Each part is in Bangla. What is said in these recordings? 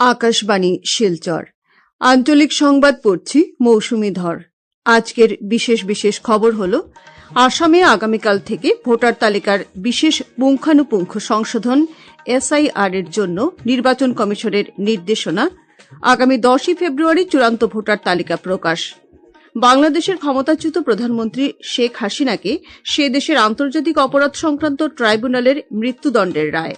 আকাশবাণী, শিলচর। আঞ্চলিক সংবাদ পড়ছি, মৌসুমি ধর। আজকের বিশেষ বিশেষ খবর হল, আসামে আগামীকাল থেকে ভোটার তালিকার বিশেষ পুঙ্খানুপুঙ্খ সংশোধন এসআইআর এর জন্য নির্বাচন কমিশনের নির্দেশনা, আগামী দশই ফেব্রুয়ারি চূড়ান্ত ভোটার তালিকা প্রকাশ। বাংলাদেশের ক্ষমতাচ্যুত প্রধানমন্ত্রী শেখ হাসিনাকে সে দেশের আন্তর্জাতিক অপরাধ সংক্রান্ত ট্রাইব্যুনালের মৃত্যুদণ্ডের রায়।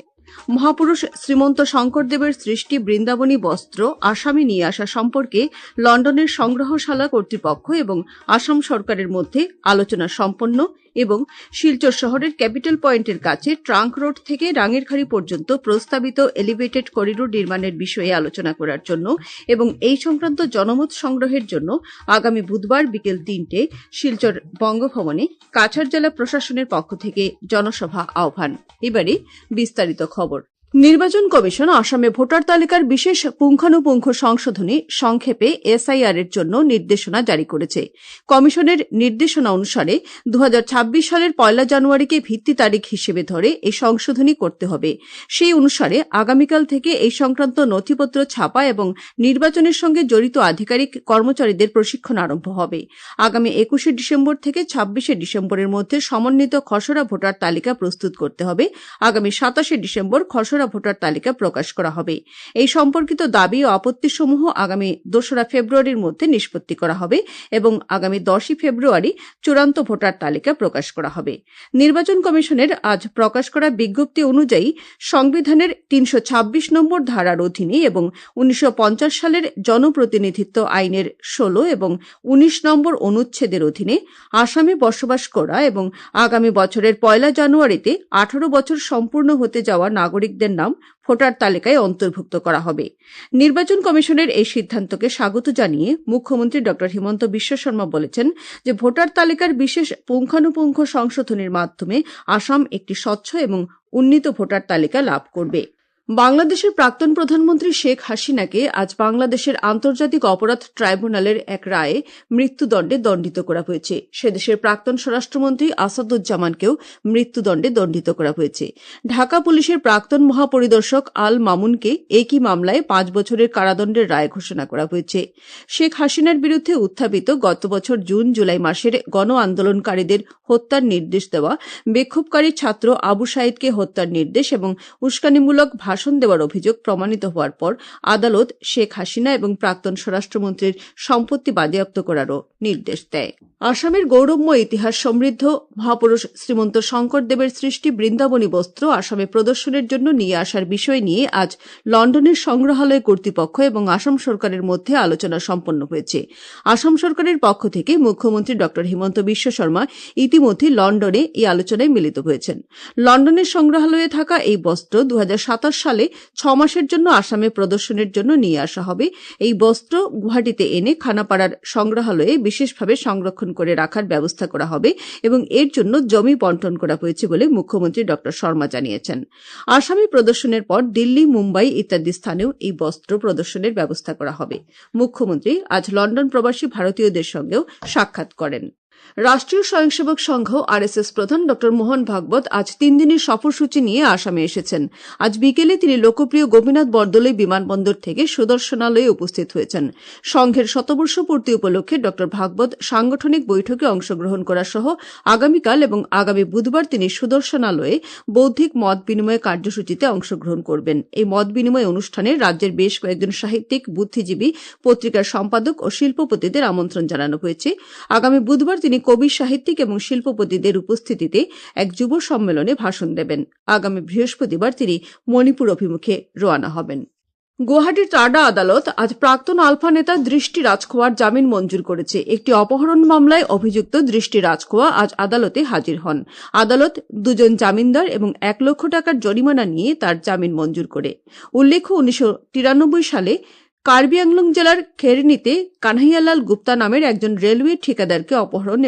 মহাপুরুষ শ্রীমন্ত শঙ্করদেবের সৃষ্টি বৃন্দাবনী বস্ত্র আসামে নিয়ে আসা সম্পর্কে লন্ডনের সংগ্রহশালা কর্তৃপক্ষ এবং আসাম সরকারের মধ্যে আলোচনা সম্পন্ন এবং শিলচর শহরের ক্যাপিটাল পয়েন্টের কাছে ট্রাঙ্ক রোড থেকে রাঙেরখাড়ি পর্যন্ত প্রস্তাবিত এলিভেটেড করিডোর নির্মাণের বিষয়ে আলোচনা করার জন্য এবং এই সংক্রান্ত জনমত সংগ্রহের জন্য আগামী বুধবার বিকেল তিনটে শিলচর বঙ্গভবনে কাছাড় জেলা প্রশাসনের পক্ষ থেকে জনসভা আহ্বান। এবারে বিস্তারিত খবর। নির্বাচন কমিশন আসামে ভোটার তালিকার বিশেষ পুঙ্খানুপুঙ্খ সংশোধনী সংক্ষেপে এসআইআর এর জন্য নির্দেশনা জারি করেছে। কমিশনের নির্দেশনা অনুসারে দু হাজার ছাব্বিশ সালের পয়লা জানুয়ারিকে ভিত্তি তারিখ হিসেবে ধরে এই সংশোধনী করতে হবে। সেই অনুসারে আগামীকাল থেকে এই সংক্রান্ত নথিপত্র ছাপা এবং নির্বাচনের সঙ্গে জড়িত আধিকারিক কর্মচারীদের প্রশিক্ষণ আরম্ভ হবে। আগামী একুশে ডিসেম্বর থেকে ছাব্বিশে ডিসেম্বরের মধ্যে সমন্বিত খসড়া ভোটার তালিকা প্রস্তুত করতে হবে। আগামী সাতাশে ডিসেম্বর খসড়া ভোটার তালিকা প্রকাশ করা হবে। এই সম্পর্কিত দাবি ও আপত্তিসমূহ আগামী দোসরা ফেব্রুয়ারির মধ্যে নিষ্পত্তি করা হবে এবং আগামী দশই ফেব্রুয়ারি চূড়ান্ত ভোটার তালিকা প্রকাশ করা হবে। নির্বাচন কমিশনের আজ প্রকাশ করা বিজ্ঞপ্তি অনুযায়ী সংবিধানের তিনশো ছাব্বিশ নম্বর ধারার অধীনে এবং উনিশশো পঞ্চাশ সালের জনপ্রতিনিধিত্ব আইনের ষোলো এবং উনিশ নম্বর অনুচ্ছেদের অধীনে আসামে বসবাস করা এবং আগামী বছরের পয়লা জানুয়ারিতে আঠারো বছর সম্পূর্ণ হতে যাওয়া নাগরিকদের নাম ভোটার তালিকায় অন্তর্ভুক্ত করা হবে। নির্বাচন কমিশনের এই সিদ্ধান্তকে স্বাগত জানিয়ে মুখ্যমন্ত্রী ড হিমন্ত বিশ্ব শর্মা বলেছেন যে ভোটার তালিকার বিশেষ পুঙ্খানুপুঙ্খ সংশোধনের মাধ্যমে আসাম একটি স্বচ্ছ এবং উন্নীত ভোটার তালিকা লাভ করবে। বাংলাদেশের প্রাক্তন প্রধানমন্ত্রী শেখ হাসিনাকে আজ বাংলাদেশের আন্তর্জাতিক অপরাধ ট্রাইব্যুনালের এক রায়ে মৃত্যুদণ্ডে দণ্ডিত করা হয়েছে। সেদেশের প্রাক্তন স্বরাষ্ট্রমন্ত্রী আসাদুজ্জামানকেও মৃত্যুদণ্ডে দণ্ডিত করা হয়েছে। ঢাকা পুলিশের প্রাক্তন মহাপরিদর্শক আল মামুনকে একই মামলায় পাঁচ বছরের কারাদণ্ডের রায় ঘোষণা করা হয়েছে। শেখ হাসিনার বিরুদ্ধে উত্থাপিত গত বছর জুন জুলাই মাসের গণ আন্দোলনকারীদের হত্যার নির্দেশ দেওয়া, বিক্ষোভকারী ছাত্র আবু সাইদকে হত্যার নির্দেশ এবং উস্কানিমূলক ভাষণ দেওয়ার অভিযোগ প্রমাণিত হওয়ার পর আদালত শেখ হাসিনা এবং প্রাক্তন স্বরাষ্ট্রমন্ত্রীর সম্পত্তি বাজেয়াপ্ত করারও নির্দেশ দেয়। আসামের গৌরবময় ইতিহাস সমৃদ্ধ, মহাপুরুষ শ্রীমন্ত শঙ্করদেবের সৃষ্টি বৃন্দাবনী বস্ত্র আসামে প্রদর্শনের জন্য নিয়ে আসার বিষয় নিয়ে আজ লন্ডনের সংগ্রহালয় কর্তৃপক্ষ এবং আসাম সরকারের মধ্যে আলোচনা সম্পন্ন হয়েছে। আসাম সরকারের পক্ষ থেকে মুখ্যমন্ত্রী ড হিমন্ত বিশ্ব শর্মা ইতিমধ্যে লন্ডনে এই আলোচনায় মিলিত হয়েছেন। লন্ডনের সংগ্রহালয়ে থাকা এই বস্ত্র দু সালে ছ মাসের জন্য আসামে প্রদর্শনের জন্য নিয়ে আসা হবে। এই বস্ত্র গুয়াহাটিতে এনে খানাপাড়ার সংগ্রহালয়ে বিশেষভাবে সংরক্ষণ করে রাখার ব্যবস্থা করা হবে এবং এর জন্য জমি বন্টন করা হয়েছে বলে মুখ্যমন্ত্রী ড. শর্মা জানিয়েছেন। আসামে প্রদর্শনের পর দিল্লি, মুম্বাই ইত্যাদি স্থানেও এই বস্ত্র প্রদর্শনের ব্যবস্থা করা হবে। মুখ্যমন্ত্রী আজ লন্ডন প্রবাসী ভারতীয়দের সঙ্গেও সাক্ষাৎ করেন। রাষ্ট্রীয় স্বয়ংসেবক সংঘ আরএসএস প্রধান ড মোহন ভাগবত আজ তিন দিনের সফরসূচি নিয়ে আসামে এসেছেন। আজ বিকেলে তিনি লোকপ্রিয় গোপীনাথ বরদলৈ বিমানবন্দর থেকে সুদর্শনালয়ে উপস্থিত হয়েছেন। সংঘের শতবর্ষ পূর্তি উপলক্ষে ড ভাগবত সাংগঠনিক বৈঠকে অংশগ্রহণ করা সহ আগামীকাল এবং আগামী বুধবার তিনি সুদর্শনালয়ে বৌদ্ধিক মত বিনিময় কার্যসূচিতে অংশগ্রহণ করবেন। এই মত বিনিময় অনুষ্ঠানে রাজ্যের বেশ কয়েকজন সাহিত্যিক, বুদ্ধিজীবী, পত্রিকার সম্পাদক ও শিল্পপতিদের আমন্ত্রণ জানানো হয়েছে। আগামী বুধবার তিনি কবি, সাহিত্যিক এবং শিল্পপতিদের উপস্থিতিতে এক যুব সম্মেলনে ভাষণ দেবেন। আগামী বৃহস্পতিবার তিনি মণিপুর অভিমুখে রওনা হবেন। গুয়াহাটির টাডা আদালত আজ প্রাক্তন আলফা নেতা দৃষ্টি রাজখোয়ার জামিন মঞ্জুর করেছে। একটি অপহরণ মামলায় অভিযুক্ত দৃষ্টি রাজখোয়া আজ আদালতে হাজির হন। আদালত দুজন জামিনদার এবং এক লক্ষ টাকার জরিমানা নিয়ে তার জামিন মঞ্জুর করে। উল্লেখ্য, উনিশশো তিরানব্বই সালে কার্বি আংলং জেলার খেরনিতে কানহাইয়ালাল গুপ্তা নামের একজন রেলওয়ে ঠিকাদারকে অপহরণ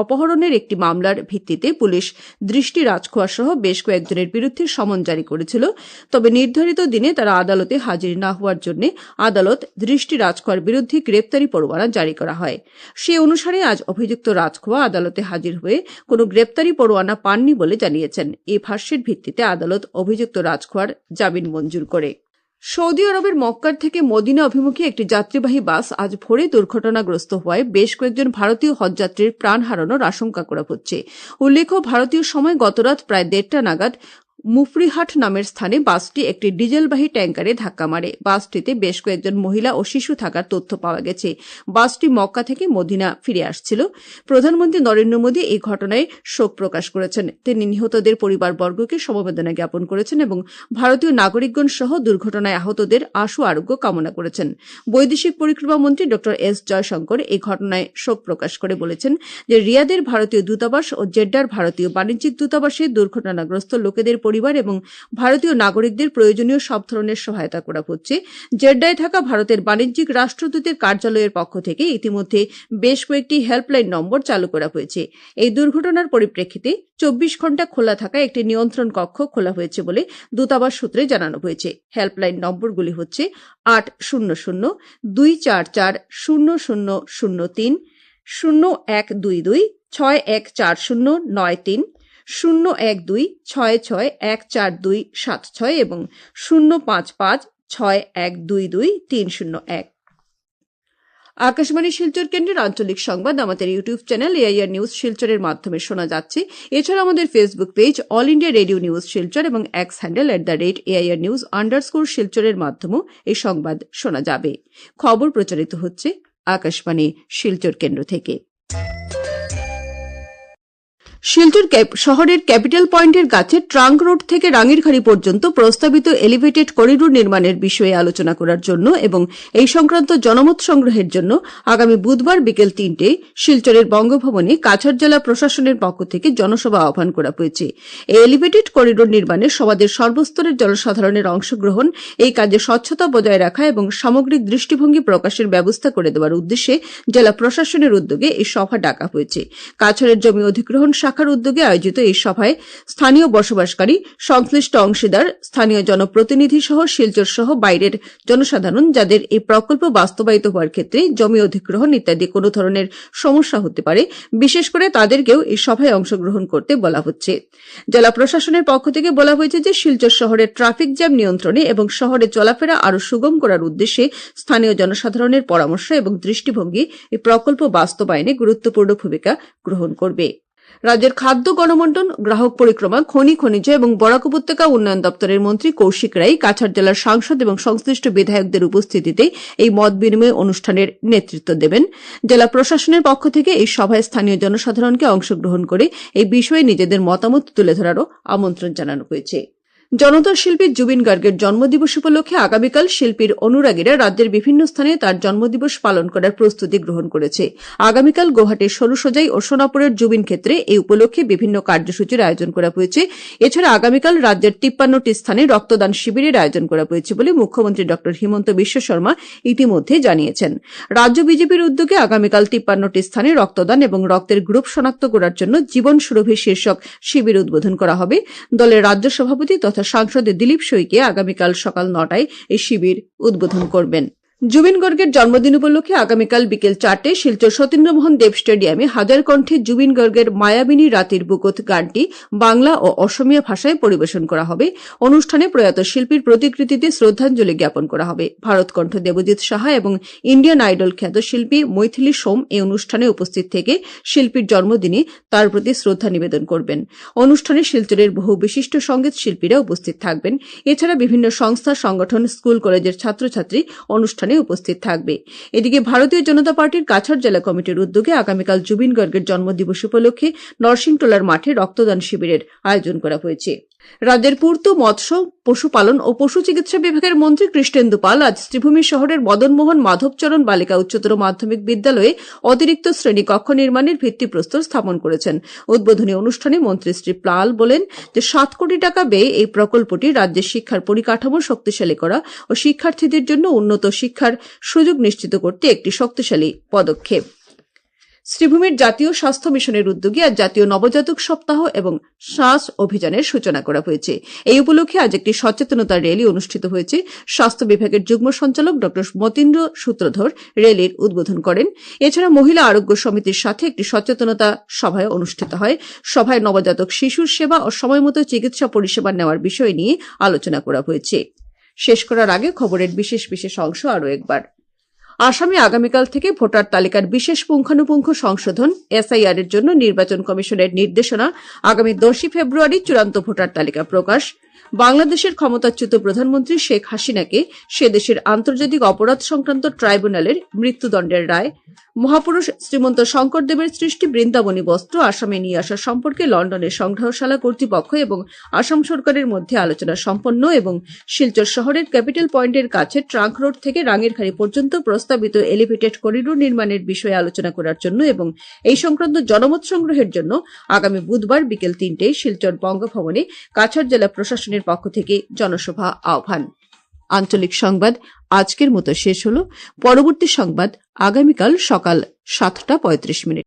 অপহরণের একটি মামলার ভিত্তিতে পুলিশ দৃষ্টি রাজখোয়া সহ বেশ কয়েকজনের বিরুদ্ধে সমন জারি করেছিল। তবে নির্ধারিত দিনে তারা আদালতে হাজির না হওয়ার জন্য আদালত দৃষ্টি রাজখোয়ার বিরুদ্ধে গ্রেপ্তারি পরোয়ানা জারি করা হয়। সে অনুসারে আজ অভিযুক্ত রাজখোয়া আদালতে হাজির হয়ে কোনো গ্রেপ্তারি পরোয়ানা পাননি বলে জানিয়েছেন। এই ভাষ্যের ভিত্তিতে আদালত অভিযুক্ত রাজখোয়ার জামিন মঞ্জুর করে। সৌদি আরবের মক্কার থেকে মদিনা অভিমুখী একটি যাত্রীবাহী বাস আজ ভোরে দুর্ঘটনাগ্রস্ত হওয়ায় বেশ কয়েকজন ভারতীয় হজযাত্রীর প্রাণ হারানোর আশঙ্কা করা হচ্ছে উল্লেখ্য, ভারতীয় সময় গতরাত প্রায় দেড়টা নাগাদ মুফরিহাট নামের স্থানে বাসটি একটি ডিজেলবাহী ট্যাঙ্কারে ধাক্কা মারে। বাসটিতে বেশ কয়েকজন মহিলা ও শিশু থাকার তথ্য পাওয়া গেছে। বাসটি মক্কা থেকে মদিনা ফিরে আসছিল। প্রধানমন্ত্রী নরেন্দ্র মোদী এই ঘটনায় শোক প্রকাশ করেছেন। তিনি নিহতদের পরিবারবর্গকে সমবেদনা জ্ঞাপন করেছেন এবং ভারতীয় নাগরিকগণ সহ দুর্ঘটনায় আহতদের আশু আরোগ্য কামনা করেছেন। বৈদেশিক পরিক্রমা মন্ত্রী ড এস জয়শঙ্কর এই ঘটনায় শোক প্রকাশ করে বলেছেন যে, রিয়াদের ভারতীয় দূতাবাস ও জেড্ডার ভারতীয় বাণিজ্যিক দূতাবাসে দুর্ঘটনাগ্রস্ত লোকেদের পরিবার এবং ভারতীয় নাগরিকদের প্রয়োজনীয় সব ধরনের সহায়তা করা হচ্ছে। জেড্ডায় থাকা ভারতের বাণিজ্যিক রাষ্ট্রদূতের কার্যালয়ের পক্ষ থেকে ইতিমধ্যে বেশ কয়েকটি হেল্পলাইন নম্বর চালু করা হয়েছে। এই দুর্ঘটনার পরিপ্রেক্ষিতে চব্বিশ ঘণ্টা খোলা থাকা একটি নিয়ন্ত্রণ কক্ষ খোলা হয়েছে বলে দূতাবাস সূত্রে জানানো হয়েছে। হেল্পলাইন নম্বরগুলি হচ্ছে আট শূন্য শূন্য, দুই চার চার শূন্য শূন্য শূন্য তিন, শূন্য এক দুই দুই, ছয় এক চার শূন্য, নয় তিন শূন্য এক দুই ছয় ছয় এক চার দুই সাত ছয় এবং শূন্য পাঁচ পাঁচ ছয় এক দুই দুই তিন শূন্য এক। আকাশবাণী শিলচর কেন্দ্রের আঞ্চলিক সংবাদ, আমাদের ইউটিউব চ্যানেল এআইআর নিউজ শিলচরের মাধ্যমে শোনা যাচ্ছে। এছাড়া আমাদের Facebook page, All India Radio news Silchar এবং X handle at the rate AIR news underscore শিলচরের মাধ্যমেও এই সংবাদ শোনা যাবে। খবর প্রচারিত হচ্ছে আকাশবাণী শিলচর কেন্দ্র থেকে। শিলচর শহরের ক্যাপিটাল পয়েন্টের কাছে ট্রাঙ্ক রোড থেকে রাঙ্গিরখাড়ি পর্যন্ত প্রস্তাবিত এলিভেটেড করিডোর নির্মাণের বিষয়ে আলোচনা করার জন্য এবং এই সংক্রান্ত জনমত সংগ্রহের জন্য আগামী বুধবার বিকেল তিনটে শিলচরের বঙ্গভবনে কাছাড় জেলা প্রশাসনের পক্ষ থেকে জনসভা আহ্বান করা হয়েছে। এই এলিভেটেড করিডোর নির্মাণে সমাজের সর্বস্তরের জনসাধারণের অংশগ্রহণ, এই কাজে স্বচ্ছতা বজায় রাখা এবং সামগ্রিক দৃষ্টিভঙ্গি প্রকাশের ব্যবস্থা করে দেওয়ার উদ্দেশ্যে জেলা প্রশাসনের উদ্যোগে এই সভা ডাকা হয়েছে। কাছাড়ের জমি অধিগ্রহণ শাখার উদ্যোগে আয়োজিত এই সভায় স্থানীয় বসবাসকারী, সংশ্লিষ্ট অংশীদার, স্থানীয় জনপ্রতিনিধি সহ শিলচর সহ বাইরের জনসাধারণ যাদের এই প্রকল্প বাস্তবায়িত হওয়ার ক্ষেত্রে জমি অধিগ্রহণ ইত্যাদি কোনো ধরনের সমস্যা হতে পারে, বিশেষ করে তাদেরকেও এই সভায় অংশগ্রহণ করতে বলা হচ্ছে। জেলা প্রশাসনের পক্ষ থেকে বলা হয়েছে যে শিলচর শহরের ট্রাফিক জ্যাম নিয়ন্ত্রণে এবং শহরে চলাফেরা আরও সুগম করার উদ্দেশ্যে স্থানীয় জনসাধারণের পরামর্শ এবং দৃষ্টিভঙ্গি এই প্রকল্প বাস্তবায়নে গুরুত্বপূর্ণ ভূমিকা গ্রহণ করবে। রাজ্যের খাদ্য গণমন্ডন গ্রাহক পরিক্রমা, খনি, খনিজ এবং বরাক উপত্যকা উন্নয়ন দপ্তরের মন্ত্রী কৌশিক রায় কাছাড় জেলার সাংসদ এবং সংশ্লিষ্ট বিধায়কদের উপস্থিতিতে এই মত বিনিময় অনুষ্ঠানের নেতৃত্ব দেবেন। জেলা প্রশাসনের পক্ষ থেকে এই সভায় স্থানীয় জনসাধারণকে অংশগ্রহণ করে এই বিষয়ে নিজেদের মতামত তুলে ধরারও আমন্ত্রণ জানানো হয়েছে। জনতা শিল্পী জুবিন গার্গের জন্মদিবস উপলক্ষে আগামীকাল শিল্পীর অনুরাগীরা রাজ্যের বিভিন্ন স্থানে তার জন্মদিবস পালন করার প্রস্তুতি গ্রহণ করেছে। আগামীকাল গুয়াহাটির সরুসজাই ও সোনাপুরের জুবিন ক্ষেত্রে এই উপলক্ষে বিভিন্ন কার্যসূচির আয়োজন করা হয়েছে। এছাড়া আগামীকাল রাজ্যের তিপ্পান্নটি স্থানে রক্তদান শিবিরের আয়োজন করা হয়েছে বলে মুখ্যমন্ত্রী ড হিমন্ত বিশ্ব শর্মা ইতিমধ্যে জানিয়েছেন। রাজ্য বিজেপির উদ্যোগে আগামীকাল তিপ্পান্নটি স্থানে রক্তদান এবং রক্তের গ্রুপ শনাক্ত করার জন্য জীবন সুরভি শীর্ষক শিবির উদ্বোধন করা হবে। দলের রাজ্য সভাপতি তথা সাংসদ দিলীপ সৈকে আগামীকাল সকাল নটায় এই শিবির উদ্বোধন করবেন। জুবিন গর্গের জন্মদিন উপলক্ষে আগামীকাল বিকেল চারটে শিলচর সতীন্দ্রমোহন দেব স্টেডিয়ামে হাজার কণ্ঠে জুবিন গর্গের মায়াবিনী রাতের বুকত গানটি বাংলা ও অসমীয়া ভাষায় পরিবেশন করা হবে। অনুষ্ঠানে প্রয়াত শিল্পীর প্রতিকৃতিতে শ্রদ্ধাঞ্জলি জ্ঞাপন করা হবে। ভারতকণ্ঠ দেবজিৎ সাহা এবং ইন্ডিয়ান আইডল খ্যাত শিল্পী মৈথিলী সোম এই অনুষ্ঠানে উপস্থিত থেকে শিল্পীর জন্মদিনে তার প্রতি শ্রদ্ধা নিবেদন করবেন। অনুষ্ঠানে শিলচরের বহু বিশিষ্ট সংগীত শিল্পীরা উপস্থিত থাকবেন। এছাড়া বিভিন্ন সংস্থা, সংগঠন, স্কুল, কলেজের ছাত্রছাত্রী অনুষ্ঠানে উপস্থিত থাকবে। এদিকে ভারতীয় জনতা পার্টির কাছাড় জেলা কমিটির উদ্যোগে আগামীকাল জুবিন গর্গের জন্মদিবস উপলক্ষে নরসিংটোলার মাঠে রক্তদান শিবিরের আয়োজন করা হয়েছে। রাজ্যের পূর্ত মৎস্য, পশুপালন ও পশু চিকিৎসা বিভাগের মন্ত্রী কৃষ্ণেন্দু পাল আজ শ্রীভূমি শহরের মদনমোহন মাধবচরণ বালিকা উচ্চতর মাধ্যমিক বিদ্যালয়ে অতিরিক্ত শ্রেণি কক্ষ নির্মাণের ভিত্তিপ্রস্তর স্থাপন করেছেন। উদ্বোধনী অনুষ্ঠানে মন্ত্রী শ্রী পাল বলেন যে, সাত কোটি টাকা ব্যয়ে এই প্রকল্পটি রাজ্যের শিক্ষার পরিকাঠামো শক্তিশালী করা ও শিক্ষার্থীদের জন্য উন্নত শিক্ষার সুযোগ নিশ্চিত করতে একটি শক্তিশালী পদক্ষেপ। শ্রীভূমির জাতীয় স্বাস্থ্য মিশনের উদ্যোগে আজ জাতীয় নবজাতক সপ্তাহ এবং শ্বাস অভিযানের সূচনা করা হয়েছে। এই উপলক্ষে আজ একটি সচেতনতা র্যালি অনুষ্ঠিত হয়েছে। স্বাস্থ্য বিভাগের যুগ্ম সঞ্চালক ড. মতীন্দ্র সূত্রধর র্যালির উদ্বোধন করেন। এছাড়া মহিলা আরোগ্য সমিতির সাথে একটি সচেতনতা সভায় অনুষ্ঠিত হয়। সভায় নবজাতক শিশুর সেবা ও সময়মতো চিকিৎসা পরিষেবা নেওয়ার বিষয় নিয়ে আলোচনা করা হয়েছে। শেষ করার আগে খবরের বিশেষ বিশেষ অংশ আরও একবার। আসামে আগামীকাল থেকে ভোটার তালিকার বিশেষ পুঙ্খানুপুঙ্খ সংশোধন এসআইআর এর জন্য নির্বাচন কমিশনের নির্দেশনা আগামী দশই ফেব্রুয়ারি চূড়ান্ত ভোটার তালিকা প্রকাশ। বাংলাদেশের ক্ষমতাচ্যুত প্রধানমন্ত্রী শেখ হাসিনাকে সে দেশের আন্তর্জাতিক অপরাধ সংক্রান্ত ট্রাইব্যুনালের মৃত্যুদণ্ডের রায়। মহাপুরুষ শ্রীমন্ত শঙ্করদেবের সৃষ্টি বৃন্দাবনী বস্ত্র আসামে নিয়ে আসা সম্পর্কে লন্ডনের সংগ্রহশালা কর্তৃপক্ষ এবং আসাম সরকারের মধ্যে আলোচনা সম্পন্ন এবং শিলচর শহরের ক্যাপিটাল পয়েন্টের কাছে ট্রাঙ্ক রোড থেকে রাঙেরখাড়ি পর্যন্ত প্রস্তাবিত এলিভেটেড করিডোর নির্মাণের বিষয়ে আলোচনা করার জন্য এবং এই সংক্রান্ত জনমত সংগ্রহের জন্য আগামী বুধবার বিকেল তিনটেয় শিলচর বঙ্গভবনে কাছাড় জেলা প্রশাসনের পক্ষ থেকে জনসভা আহ্বান। আঞ্চলিক সংবাদ আজকের মতো শেষ হল। পরবর্তী সংবাদ আগামীকাল সকাল সাতটা পঁয়ত্রিশ মিনিট।